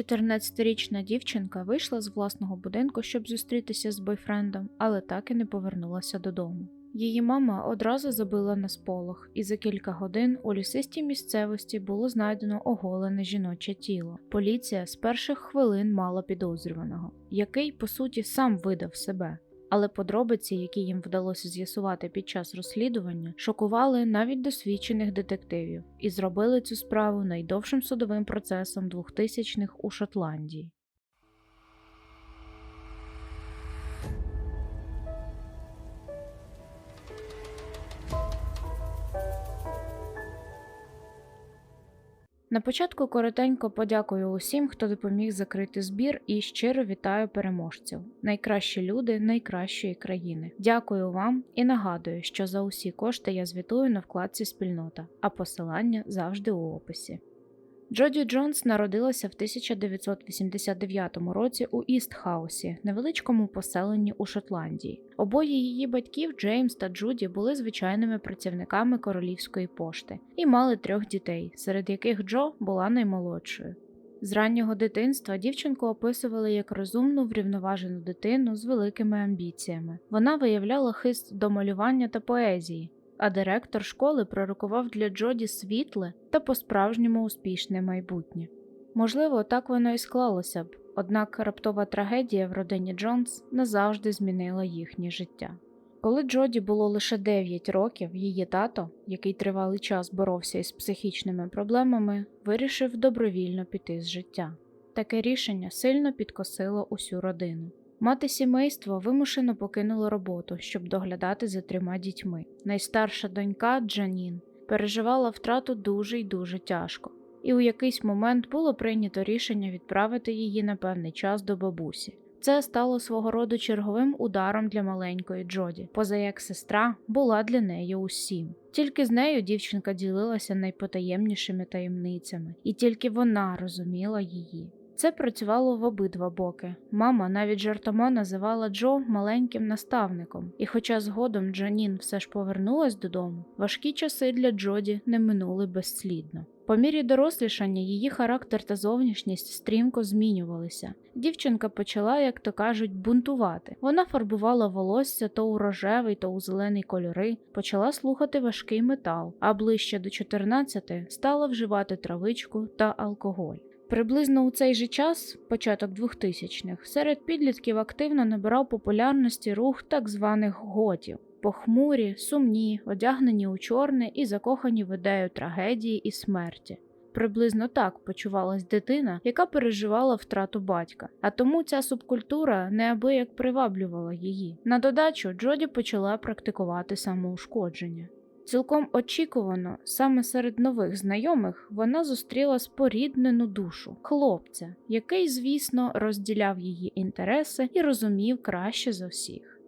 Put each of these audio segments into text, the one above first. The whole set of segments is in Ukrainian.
14-річна дівчинка вийшла з власного будинку, щоб зустрітися з бойфрендом, але так і не повернулася додому. Її мама одразу забила на сполох, і за кілька годин у лісистій місцевості було знайдено оголене жіноче тіло. Поліція з перших хвилин мала підозрюваного, який, по суті, сам видав себе. Але подробиці, які їм вдалося з'ясувати під час розслідування, шокували навіть досвідчених детективів і зробили цю справу найдовшим судовим процесом 2000-х у Шотландії. На початку коротенько подякую усім, хто допоміг закрити збір, і щиро вітаю переможців. Найкращі люди найкращої країни. Дякую вам і нагадую, що за усі кошти я звітую на вкладці спільнота, а посилання завжди у описі. Джоді Джонс народилася в 1989 році у Істхаусі, невеличкому поселенні у Шотландії. Обоє її батьків, Джеймс та Джуді, були звичайними працівниками королівської пошти і мали трьох дітей, серед яких Джо була наймолодшою. З раннього дитинства дівчинку описували як розумну врівноважену дитину з великими амбіціями. Вона виявляла хист до малювання та поезії, а директор школи пророкував для Джоді світле та по-справжньому успішне майбутнє. Можливо, так воно і склалося б, однак раптова трагедія в родині Джонс назавжди змінила їхнє життя. Коли Джоді було лише 9 років, її тато, який тривалий час боровся із психічними проблемами, вирішив добровільно піти з життя. Таке рішення сильно підкосило усю родину. Мати сімейства вимушено покинула роботу, щоб доглядати за трьома дітьми. Найстарша донька Джанін переживала втрату дуже й дуже тяжко, і у якийсь момент було прийнято рішення відправити її на певний час до бабусі. Це стало свого роду черговим ударом для маленької Джоді, поза як сестра була для неї усім. Тільки з нею дівчинка ділилася найпотаємнішими таємницями, і тільки вона розуміла її. Це працювало в обидва боки. Мама навіть жартома називала Джо маленьким наставником, і хоча згодом Джанін все ж повернулась додому, важкі часи для Джоді не минули безслідно. По мірі дорослішання її характер та зовнішність стрімко змінювалися. Дівчинка почала, як то кажуть, бунтувати. Вона фарбувала волосся то у рожевий, то у зелений кольори, почала слухати важкий метал, а ближче до 14 стала вживати травичку та алкоголь. Приблизно у цей же час, початок 2000-х, серед підлітків активно набирав популярності рух так званих готів. Похмурі, сумні, одягнені у чорне і закохані в ідею трагедії і смерті. Приблизно так почувалась дитина, яка переживала втрату батька, а тому ця субкультура неабияк приваблювала її. На додачу Джоді почала практикувати самоушкодження. Цілком очікувано, саме серед нових знайомих вона зустріла споріднену душу хлопця, який, звісно, розділяв її інтереси і розумів краще за всіх.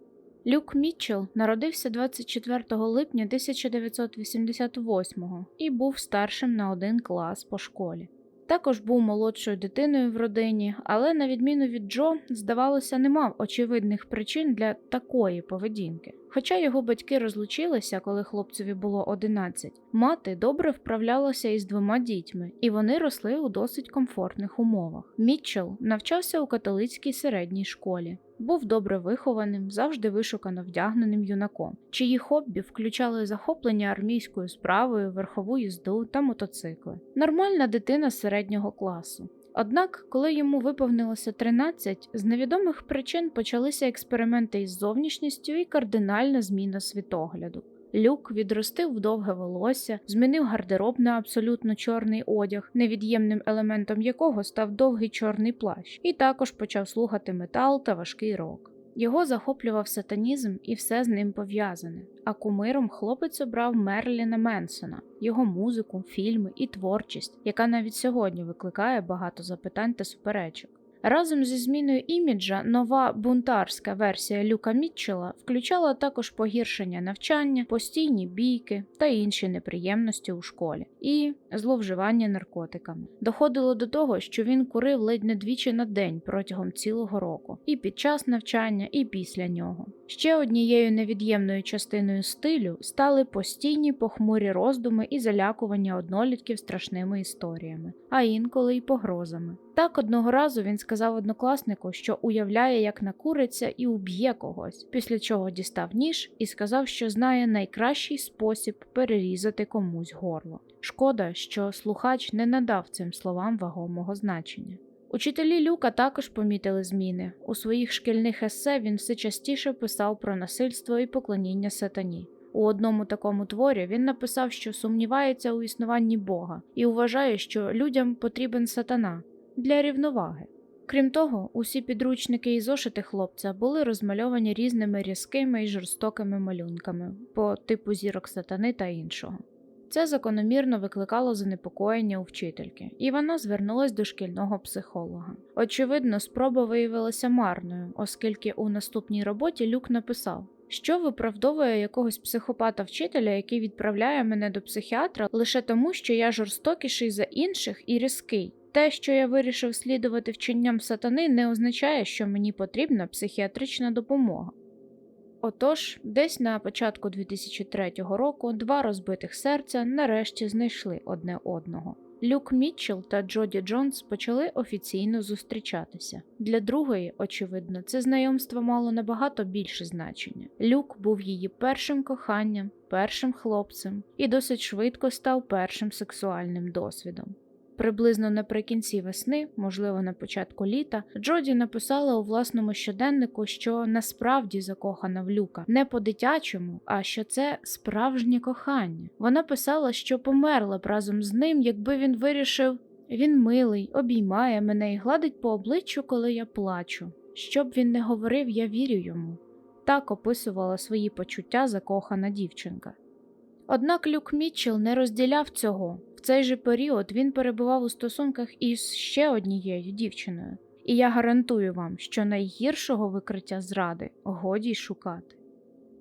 Люк Мітчелл народився 24 липня 1988 і був старшим на один клас по школі. Також був молодшою дитиною в родині, але, на відміну від Джо, здавалося, не мав очевидних причин для такої поведінки. Хоча його батьки розлучилися, коли хлопцеві було 11, мати добре вправлялася із двома дітьми, і вони росли у досить комфортних умовах. Мітчелл навчався у католицькій середній школі. Був добре вихованим, завжди вишукано вдягненим юнаком, чиї хобі включали захоплення армійською справою, верхову їзду та мотоцикли. Нормальна дитина середнього класу. Однак, коли йому виповнилося 13, з невідомих причин почалися експерименти із зовнішністю і кардинальна зміна світогляду. Люк відростив довге волосся, змінив гардероб на абсолютно чорний одяг, невід'ємним елементом якого став довгий чорний плащ, і також почав слухати метал та важкий рок. Його захоплював сатанізм і все з ним пов'язане. А кумиром хлопець обрав Мерліна Менсона, його музику, фільми і творчість, яка навіть сьогодні викликає багато запитань та суперечок. Разом зі зміною іміджа нова бунтарська версія Люка Мітчела включала також погіршення навчання, постійні бійки та інші неприємності у школі і зловживання наркотиками. Доходило до того, що він курив ледь не двічі на день протягом цілого року, і під час навчання, і після нього. Ще однією невід'ємною частиною стилю стали постійні похмурі роздуми і залякування однолітків страшними історіями, а інколи й погрозами. Так одного разу він сказав однокласнику, що уявляє, як накуриться і уб'є когось, після чого дістав ніж і сказав, що знає найкращий спосіб перерізати комусь горло. Шкода, що слухач не надав цим словам вагомого значення. Учителі Люка також помітили зміни. У своїх шкільних есе він все частіше писав про насильство і поклоніння сатані. У одному такому творі він написав, що сумнівається у існуванні Бога і вважає, що людям потрібен сатана для рівноваги. Крім того, усі підручники і зошити хлопця були розмальовані різними різкими і жорстокими малюнками по типу зірок сатани та іншого. Це закономірно викликало занепокоєння у вчительки, і вона звернулась до шкільного психолога. Очевидно, спроба виявилася марною, оскільки у наступній роботі Люк написав, що виправдовує якогось психопата вчителя, який відправляє мене до психіатра лише тому, що я жорстокіший за інших і різкий. Те, що я вирішив слідувати вченням сатани, не означає, що мені потрібна психіатрична допомога. Отож, десь на початку 2003 року два розбитих серця нарешті знайшли одне одного. Люк Мітчелл та Джоді Джонс почали офіційно зустрічатися. Для другої, очевидно, це знайомство мало набагато більше значення. Люк був її першим коханням, першим хлопцем і досить швидко став першим сексуальним досвідом. Приблизно наприкінці весни, можливо, на початку літа, Джоді написала у власному щоденнику, що насправді закохана в люка не по-дитячому, а що це справжнє кохання. Вона писала, що померла б разом з ним, якби він вирішив. Він милий, обіймає мене і гладить по обличчю, коли я плачу. Що б він не говорив, я вірю йому. Так описувала свої почуття закохана дівчинка. Однак Люк Мітчелл не розділяв цього. В цей же період він перебував у стосунках із ще однією дівчиною, і я гарантую вам, що найгіршого викриття зради годі шукати.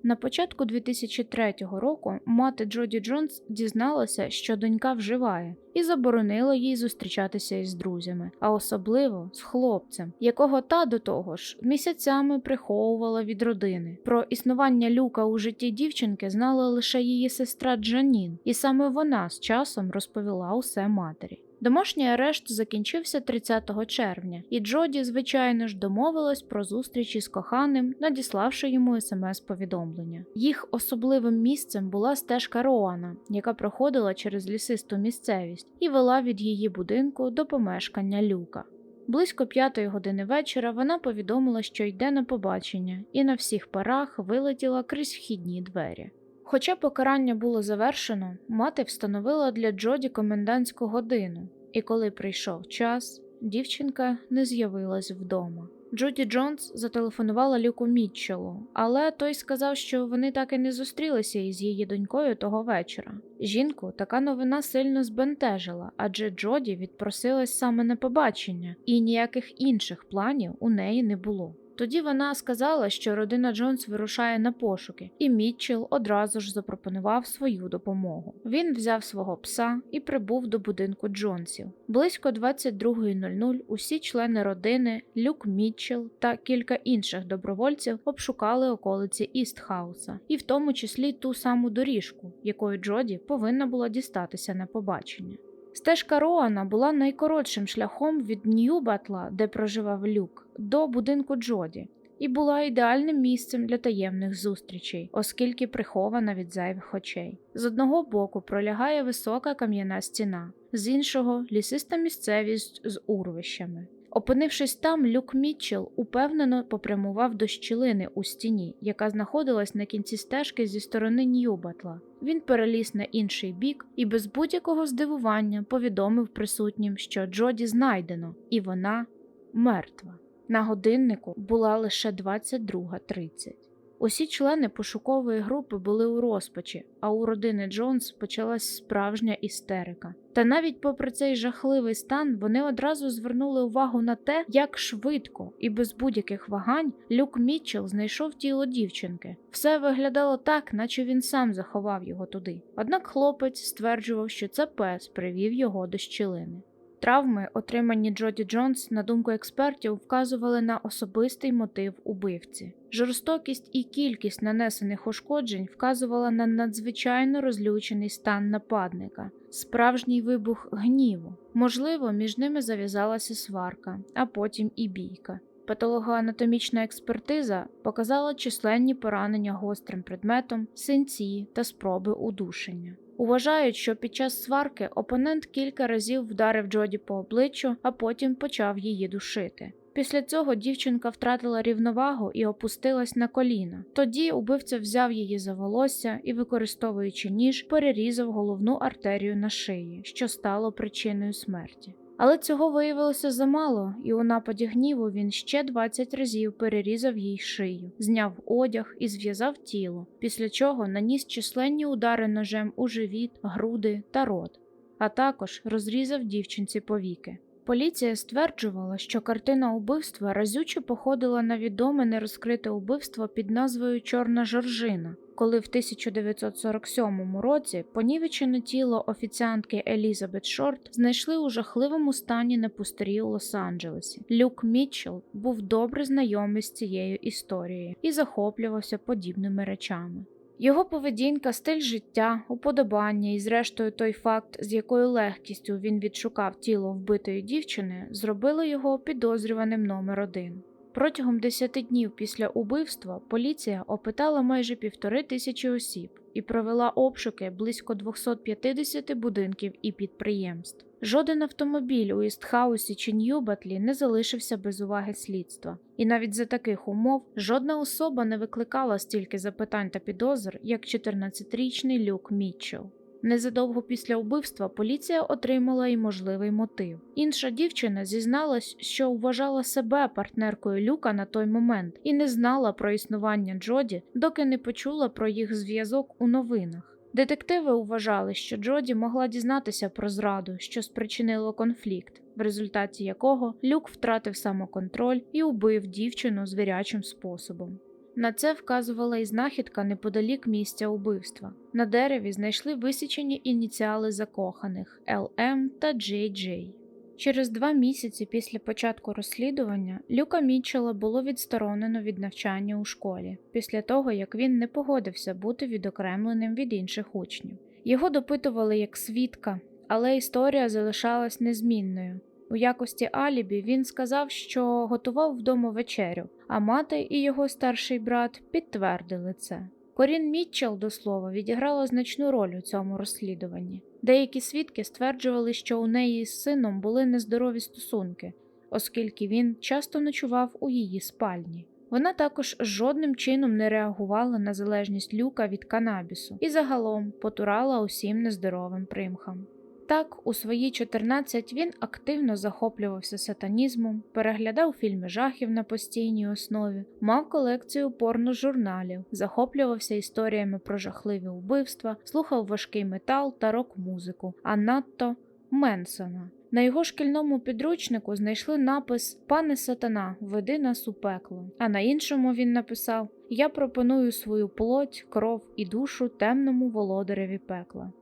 На початку 2003 року мати Джоді Джонс дізналася, що донька вживає, і заборонила їй зустрічатися із друзями, а особливо з хлопцем, якого та до того ж місяцями приховувала від родини. Про існування люка у житті дівчинки знала лише її сестра Джанін, і саме вона з часом розповіла усе матері. Домашній арешт закінчився 30 червня, і Джоді, звичайно ж, домовилась про зустріч із коханим, надіславши йому смс-повідомлення. Їх особливим місцем була стежка Роана, яка проходила через лісисту місцевість і вела від її будинку до помешкання люка. Близько п'ятої години вечора вона повідомила, що йде на побачення, і на всіх парах вилетіла крізь вхідні двері. Хоча покарання було завершено, мати встановила для Джоді комендантську годину, і коли прийшов час, дівчинка не з'явилась вдома. Джоді Джонс зателефонувала Люку Мітчеллу, але той сказав, що вони так і не зустрілися із її донькою того вечора. Жінку така новина сильно збентежила, адже Джоді відпросилась саме на побачення, і ніяких інших планів у неї не було. Тоді вона сказала, що родина Джонс вирушає на пошуки, і Мітчелл одразу ж запропонував свою допомогу. Він взяв свого пса і прибув до будинку Джонсів. Близько 22.00 усі члени родини, Люк Мітчелл та кілька інших добровольців обшукали околиці Істхауса, і в тому числі ту саму доріжку, якою Джоді повинна була дістатися на побачення. Стежка Роана була найкоротшим шляхом від Нью-Батла, де проживав Люк, до будинку Джоді, і була ідеальним місцем для таємних зустрічей, оскільки прихована від зайвих очей. З одного боку пролягає висока кам'яна стіна, з іншого лісиста місцевість з урвищами. Опинившись там, Люк Мітчелл упевнено попрямував до щілини у стіні, яка знаходилась на кінці стежки зі сторони Ньюбатла. Він переліз на інший бік і без будь-якого здивування повідомив присутнім, що Джоді знайдено, і вона мертва. На годиннику була лише 22.30. Усі члени пошукової групи були у розпачі, а у родини Джонс почалась справжня істерика. Та навіть попри цей жахливий стан, вони одразу звернули увагу на те, як швидко і без будь-яких вагань Люк Мітчелл знайшов тіло дівчинки. Все виглядало так, наче він сам заховав його туди. Однак хлопець стверджував, що це пес привів його до щілини. Травми, отримані Джоді Джонс, на думку експертів, вказували на особистий мотив убивці. Жорстокість і кількість нанесених ушкоджень вказувала на надзвичайно розлючений стан нападника, справжній вибух гніву. Можливо, між ними зав'язалася сварка, а потім і бійка. Патологоанатомічна експертиза показала численні поранення гострим предметом, синці та спроби удушення. Уважають, що під час сварки опонент кілька разів вдарив Джоді по обличчю, а потім почав її душити. Після цього дівчинка втратила рівновагу і опустилась на коліна. Тоді убивця взяв її за волосся і, використовуючи ніж, перерізав головну артерію на шиї, що стало причиною смерті. Але цього виявилося замало, і у нападі гніву він ще 20 разів перерізав їй шию, зняв одяг і зв'язав тіло, після чого наніс численні удари ножем у живіт, груди та рот, а також розрізав дівчинці повіки. Поліція стверджувала, що картина убивства разюче походила на відоме нерозкрите убивство під назвою Чорна Жоржина, коли в 1947 році понівечене тіло офіціантки Елізабет Шорт знайшли у жахливому стані на пустирі у Лос-Анджелесі. Люк Мітчелл був добре знайомий з цією історією і захоплювався подібними речами. Його поведінка, стиль життя, уподобання і, зрештою, той факт, з якою легкістю він відшукав тіло вбитої дівчини, зробили його підозрюваним номер один. Протягом 10 днів після убивства поліція опитала майже півтори тисячі осіб і провела обшуки близько 250 будинків і підприємств. Жоден автомобіль у Істхаусі чи Ньюбатлі не залишився без уваги слідства, і навіть за таких умов жодна особа не викликала стільки запитань та підозр, як 14-річний Люк Мітчелл. Незадовго після вбивства поліція отримала й можливий мотив. Інша дівчина зізналась, що вважала себе партнеркою Люка на той момент і не знала про існування Джоді, доки не почула про їх зв'язок у новинах. Детективи вважали, що Джоді могла дізнатися про зраду, що спричинило конфлікт, в результаті якого Люк втратив самоконтроль і убив дівчину звірячим способом. На це вказувала і знахідка неподалік місця убивства. На дереві знайшли висічені ініціали закоханих LM та JJ. Через два місяці після початку розслідування Люка Мітчелла було відсторонено від навчання у школі, після того як він не погодився бути відокремленим від інших учнів. Його допитували як свідка, але історія залишалась незмінною. У якості Алібі він сказав, що готував вдома вечерю, а мати і його старший брат підтвердили це. Корін Мітчелл, до слова, відіграла значну роль у цьому розслідуванні. Деякі свідки стверджували, що у неї з сином були нездорові стосунки, оскільки він часто ночував у її спальні. Вона також жодним чином не реагувала на залежність люка від канабісу і загалом потурала усім нездоровим примхам. Так, у свої 14 він активно захоплювався сатанізмом, переглядав фільми жахів на постійній основі, мав колекцію порножурналів, захоплювався історіями про жахливі вбивства, слухав важкий метал та рок-музику, а надто Менсона. На його шкільному підручнику знайшли напис Пане сатана, веди нас у пекло. А на іншому він написав Я пропоную свою плоть, кров і душу темному володареві пекла.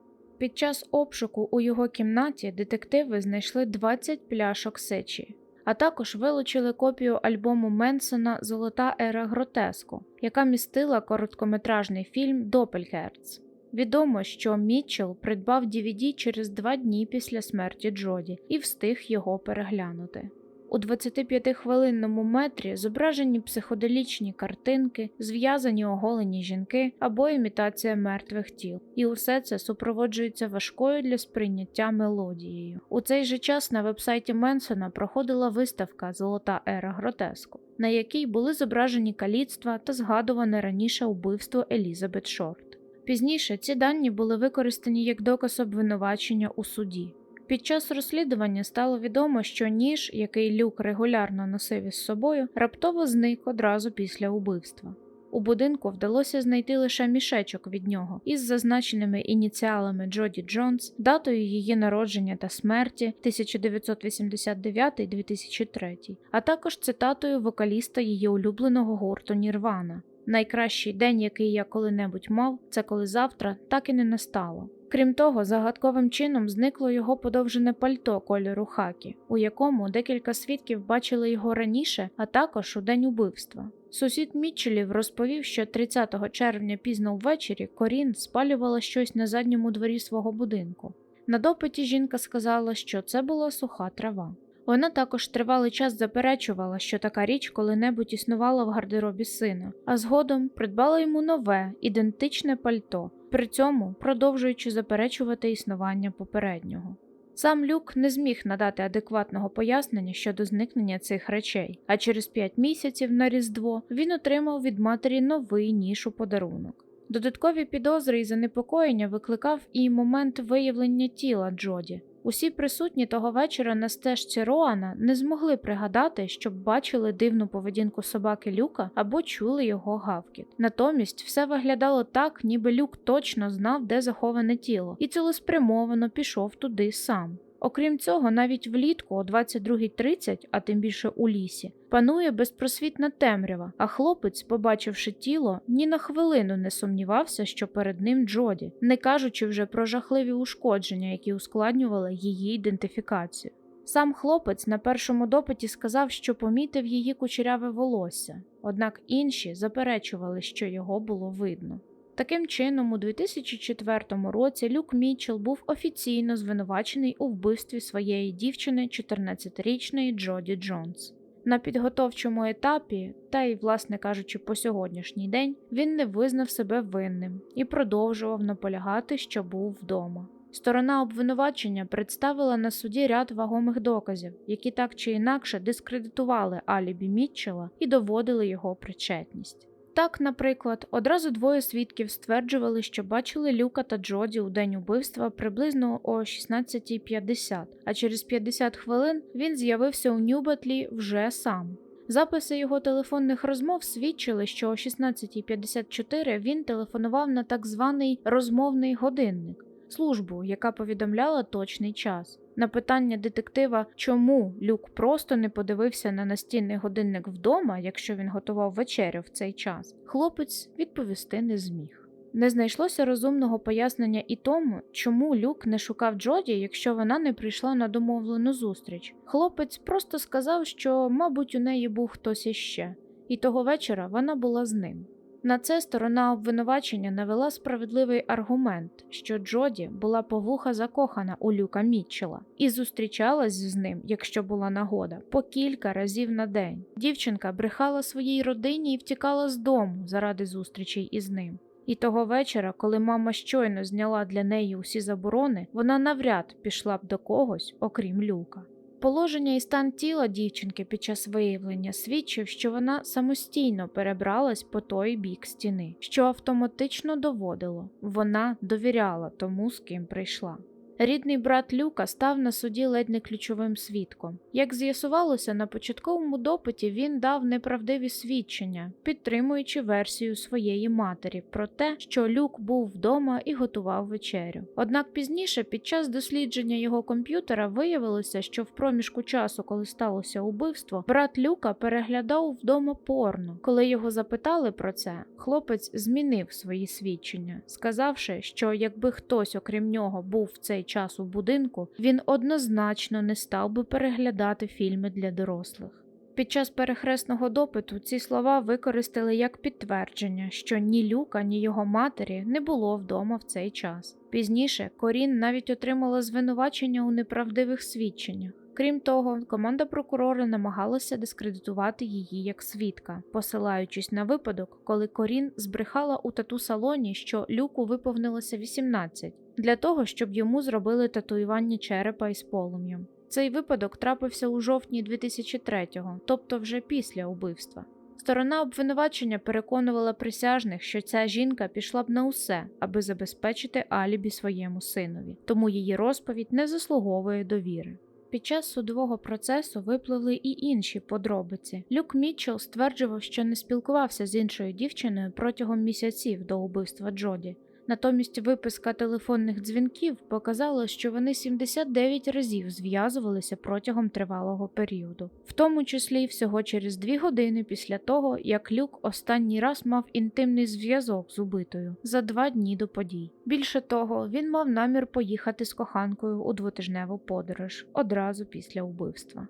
Під час обшуку у його кімнаті детективи знайшли 20 пляшок сечі, а також вилучили копію альбому Менсона Золота ера гротеску, яка містила короткометражний фільм Допельгерц. Відомо, що Мітчелл придбав DVD через два дні після смерті Джоді і встиг його переглянути. У 25-хвилинному метрі зображені психоделічні картинки, зв'язані оголені жінки або імітація мертвих тіл, і усе це супроводжується важкою для сприйняття мелодією. У цей же час на вебсайті Менсона проходила виставка Золота ера гротеску, на якій були зображені каліцтва та згадуване раніше вбивство Елізабет Шорт. Пізніше ці дані були використані як доказ обвинувачення у суді. Під час розслідування стало відомо, що ніж, який люк регулярно носив із собою, раптово зник одразу після убивства. У будинку вдалося знайти лише мішечок від нього із зазначеними ініціалами Джоді Джонс, датою її народження та смерті 1989-2003, а також цитатою вокаліста її улюбленого гурту Нірвана. Найкращий день, який я коли-небудь мав, це коли завтра так і не настало. Крім того, загадковим чином зникло його подовжене пальто кольору хакі, у якому декілька свідків бачили його раніше, а також у день убивства. Сусід Мітчелів розповів, що 30 червня пізно ввечері Корін спалювала щось на задньому дворі свого будинку. На допиті жінка сказала, що це була суха трава. Вона також тривалий час заперечувала, що така річ коли-небудь існувала в гардеробі сина, а згодом придбала йому нове, ідентичне пальто, при цьому продовжуючи заперечувати існування попереднього. Сам Люк не зміг надати адекватного пояснення щодо зникнення цих речей, а через п'ять місяців на Різдво він отримав від матері новий ніж у подарунок. Додаткові підозри і занепокоєння викликав і момент виявлення тіла Джоді. Усі присутні того вечора на стежці Роана не змогли пригадати, щоб бачили дивну поведінку собаки Люка або чули його гавкіт. Натомість все виглядало так, ніби Люк точно знав, де заховане тіло, і цілеспрямовано пішов туди сам. Окрім цього, навіть влітку о 22.30, а тим більше у лісі, панує безпросвітна темрява, а хлопець, побачивши тіло, ні на хвилину не сумнівався, що перед ним Джоді, не кажучи вже про жахливі ушкодження, які ускладнювали її ідентифікацію. Сам хлопець на першому допиті сказав, що помітив її кучеряве волосся, однак інші заперечували, що його було видно. Таким чином, у 2004 році Люк Мітчелл був офіційно звинувачений у вбивстві своєї дівчини 14-річної Джоді Джонс. На підготовчому етапі, та й, власне кажучи, по сьогоднішній день, він не визнав себе винним і продовжував наполягати, що був вдома. Сторона обвинувачення представила на суді ряд вагомих доказів, які так чи інакше дискредитували алібі Мітчелла і доводили його причетність. Так, наприклад, одразу двоє свідків стверджували, що бачили Люка та Джоді у день убивства приблизно о 16.50, а через 50 хвилин він з'явився у Ньюбатлі вже сам. Записи його телефонних розмов свідчили, що о 16.54 він телефонував на так званий розмовний годинник, службу, яка повідомляла точний час. На питання детектива, чому Люк просто не подивився на настінний годинник вдома, якщо він готував вечерю в цей час, хлопець відповісти не зміг. Не знайшлося розумного пояснення і тому, чому Люк не шукав Джоді, якщо вона не прийшла на домовлену зустріч. Хлопець просто сказав, що, мабуть, у неї був хтось іще, і того вечора вона була з ним. На це сторона обвинувачення навела справедливий аргумент, що Джоді була по вуха закохана у Люка Мітчела і зустрічалась з ним, якщо була нагода, по кілька разів на день. Дівчинка брехала своїй родині і втікала з дому заради зустрічей із ним. І того вечора, коли мама щойно зняла для неї усі заборони, вона навряд пішла б до когось, окрім люка. Положення і стан тіла дівчинки під час виявлення свідчив, що вона самостійно перебралась по той бік стіни, що автоматично доводило вона довіряла тому, з ким прийшла. Рідний брат Люка став на суді ледь не ключовим свідком. Як з'ясувалося, на початковому допиті він дав неправдиві свідчення, підтримуючи версію своєї матері про те, що Люк був вдома і готував вечерю. Однак пізніше, під час дослідження його комп'ютера, виявилося, що в проміжку часу, коли сталося убивство, брат Люка переглядав вдома порно. Коли його запитали про це, хлопець змінив свої свідчення, сказавши, що якби хтось, окрім нього, був в цей час у будинку, він однозначно не став би переглядати фільми для дорослих. Під час перехресного допиту ці слова використали як підтвердження, що ні Люка, ні його матері не було вдома в цей час. Пізніше Корін навіть отримала звинувачення у неправдивих свідченнях. Крім того, команда прокурора намагалася дискредитувати її як свідка, посилаючись на випадок, коли Корін збрехала у тату-салоні, що Люку виповнилося 18, для того, щоб йому зробили татуювання черепа із полум'ям. Цей випадок трапився у жовтні 2003-го, тобто вже після убивства. Сторона обвинувачення переконувала присяжних, що ця жінка пішла б на усе, аби забезпечити алібі своєму синові, тому її розповідь не заслуговує довіри. Під час судового процесу випливли і інші подробиці. Люк Мітчелл стверджував, що не спілкувався з іншою дівчиною протягом місяців до убивства Джоді. Натомість виписка телефонних дзвінків показала, що вони 79 разів зв'язувалися протягом тривалого періоду, в тому числі всього через дві години після того, як Люк останній раз мав інтимний зв'язок з убитою за два дні до подій. Більше того, він мав намір поїхати з коханкою у двотижневу подорож одразу після вбивства.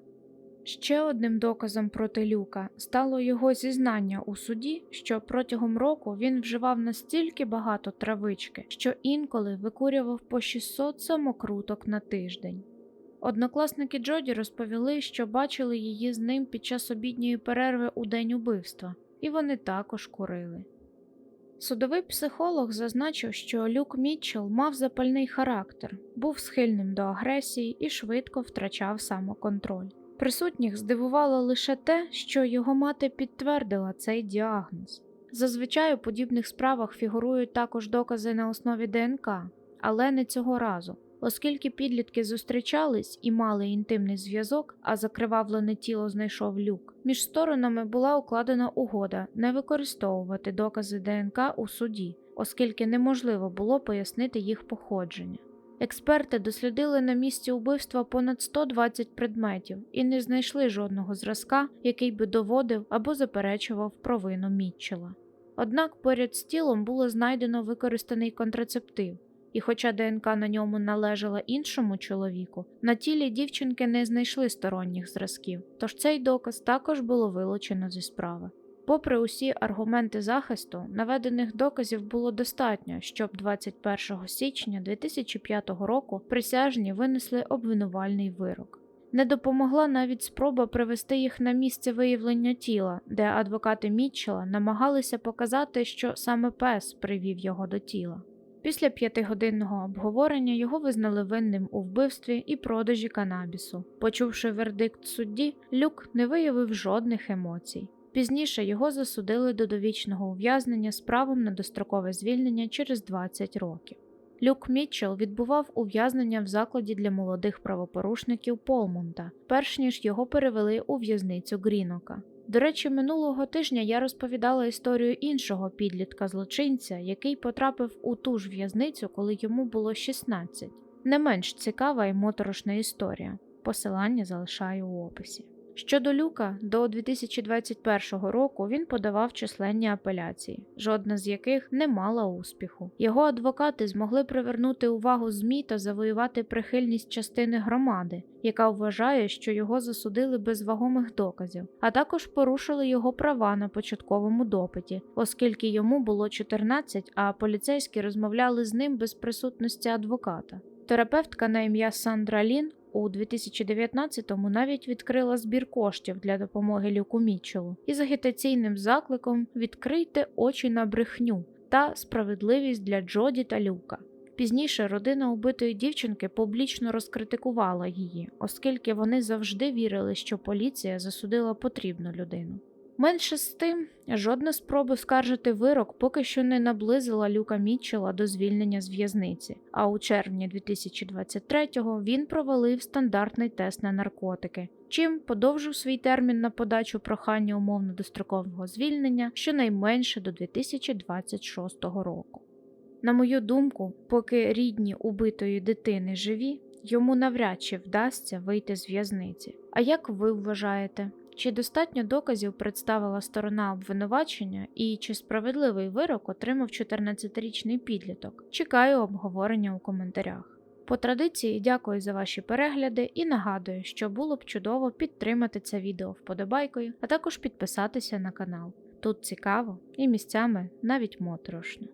Ще одним доказом проти Люка стало його зізнання у суді, що протягом року він вживав настільки багато травички, що інколи викурював по 600 самокруток на тиждень. Однокласники Джоді розповіли, що бачили її з ним під час обідньої перерви у день убивства, і вони також курили. Судовий психолог зазначив, що Люк Мітчелл мав запальний характер, був схильним до агресії і швидко втрачав самоконтроль. Присутніх здивувало лише те, що його мати підтвердила цей діагноз. Зазвичай у подібних справах фігурують також докази на основі ДНК, але не цього разу. Оскільки підлітки зустрічались і мали інтимний зв'язок, а закривавлене тіло знайшов люк, між сторонами була укладена угода не використовувати докази ДНК у суді, оскільки неможливо було пояснити їх походження. Експерти дослідили на місці убивства понад 120 предметів і не знайшли жодного зразка, який би доводив або заперечував провину Мітчела. Однак поряд з тілом було знайдено використаний контрацептив, і хоча ДНК на ньому належала іншому чоловіку, на тілі дівчинки не знайшли сторонніх зразків, тож цей доказ також було вилучено зі справи. Попри усі аргументи захисту, наведених доказів було достатньо, щоб 21 січня 2005 року присяжні винесли обвинувальний вирок. Не допомогла навіть спроба привести їх на місце виявлення тіла, де адвокати Мітчела намагалися показати, що саме пес привів його до тіла. Після п'ятигодинного обговорення його визнали винним у вбивстві і продажі канабісу. Почувши вердикт судді, Люк не виявив жодних емоцій. Пізніше його засудили до довічного ув'язнення з правом на дострокове звільнення через 20 років. Люк Мітчелл відбував ув'язнення в закладі для молодих правопорушників Полмунта, перш ніж його перевели у в'язницю Грінока. До речі, минулого тижня я розповідала історію іншого підлітка-злочинця, який потрапив у ту ж в'язницю, коли йому було 16. Не менш цікава і моторошна історія. Посилання залишаю у описі. Щодо Люка, до 2021 року він подавав численні апеляції, жодна з яких не мала успіху. Його адвокати змогли привернути увагу ЗМІ та завоювати прихильність частини громади, яка вважає, що його засудили без вагомих доказів, а також порушили його права на початковому допиті, оскільки йому було 14, а поліцейські розмовляли з ним без присутності адвоката. Терапевтка на ім'я Сандра Лін у 2019-му навіть відкрила збір коштів для допомоги Люку Мітчелу із агітаційним закликом Відкрийте очі на брехню та справедливість для Джоді та Люка. Пізніше родина убитої дівчинки публічно розкритикувала її, оскільки вони завжди вірили, що поліція засудила потрібну людину. Менше з тим, жодна спроба скаржити вирок поки що не наблизила Люка Мітчела до звільнення з в'язниці, а у червні 2023-го він провалив стандартний тест на наркотики, чим подовжив свій термін на подачу прохання умовно дострокового звільнення щонайменше до 2026 року. На мою думку, поки рідні убитої дитини живі, йому навряд чи вдасться вийти з в'язниці. А як ви вважаєте? Чи достатньо доказів представила сторона обвинувачення і чи справедливий вирок отримав 14-річний підліток? Чекаю обговорення у коментарях. По традиції дякую за ваші перегляди і нагадую, що було б чудово підтримати це відео вподобайкою, а також підписатися на канал. Тут цікаво і місцями навіть моторошно.